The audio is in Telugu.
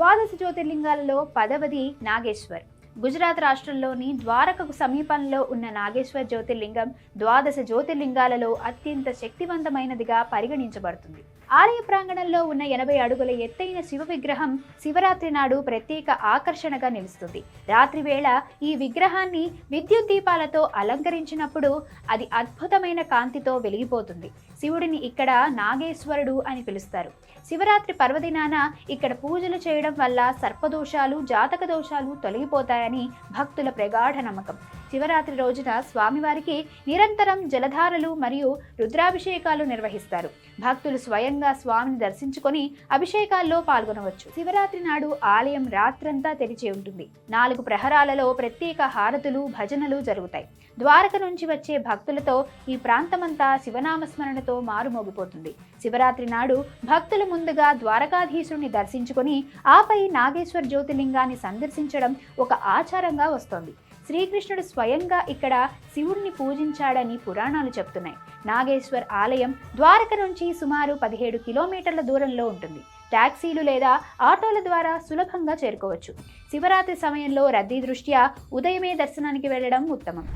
ద్వాదశ జ్యోతిర్లింగాలలో పదవది నాగేశ్వర్. గుజరాత్ రాష్ట్రంలోని ద్వారకకు సమీపంలో ఉన్న నాగేశ్వర జ్యోతిర్లింగం ద్వాదశ జ్యోతిర్లింగాలలో అత్యంత శక్తివంతమైనదిగా పరిగణించబడుతుంది. ఆలయ ప్రాంగణంలో ఉన్న ఎనభై అడుగుల ఎత్తైన శివ విగ్రహం శివరాత్రి నాడు ప్రత్యేక ఆకర్షణగా నిలుస్తుంది. రాత్రి వేళ ఈ విగ్రహాన్ని విద్యుత్ దీపాలతో అలంకరించినప్పుడు అది అద్భుతమైన కాంతితో వెలిగిపోతుంది. శివుడిని ఇక్కడ నాగేశ్వరుడు అని పిలుస్తారు. శివరాత్రి పర్వదినాన ఇక్కడ పూజలు చేయడం వల్ల సర్పదోషాలు జాతక దోషాలు తొలగిపోతాయి. ఉంటాయని భక్తుల ప్రగాఢ నమ్మకం. శివరాత్రి రోజున స్వామివారికి నిరంతరం జలధారలు మరియు రుద్రాభిషేకాలు నిర్వహిస్తారు. భక్తులు స్వయంగా స్వామిని దర్శించుకొని అభిషేకాల్లో పాల్గొనవచ్చు. శివరాత్రి నాడు ఆలయం రాత్రంతా తెరిచి ఉంటుంది. నాలుగు ప్రహరాలలో ప్రత్యేక హారతులు భజనలు జరుగుతాయి. ద్వారక నుంచి వచ్చే భక్తులతో ఈ ప్రాంతమంతా శివనామస్మరణతో మారుమోగిపోతుంది. శివరాత్రి నాడు భక్తులు ముందుగా ద్వారకాధీశుడిని దర్శించుకొని ఆపై నాగేశ్వర జ్యోతిర్లింగాన్ని సందర్శించడం ఒక ఆచారంగా వస్తోంది. శ్రీకృష్ణుడు స్వయంగా ఇక్కడ శివుడిని పూజించాడని పురాణాలు చెప్తున్నాయి. నాగేశ్వర్ ఆలయం ద్వారక నుంచి సుమారు పదిహేడు కిలోమీటర్ల దూరంలో ఉంటుంది. ట్యాక్సీలు లేదా ఆటోల ద్వారా సులభంగా చేరుకోవచ్చు. శివరాత్రి సమయంలో రద్దీ దృష్ట్యా ఉదయమే దర్శనానికి వెళ్ళడం ఉత్తమం.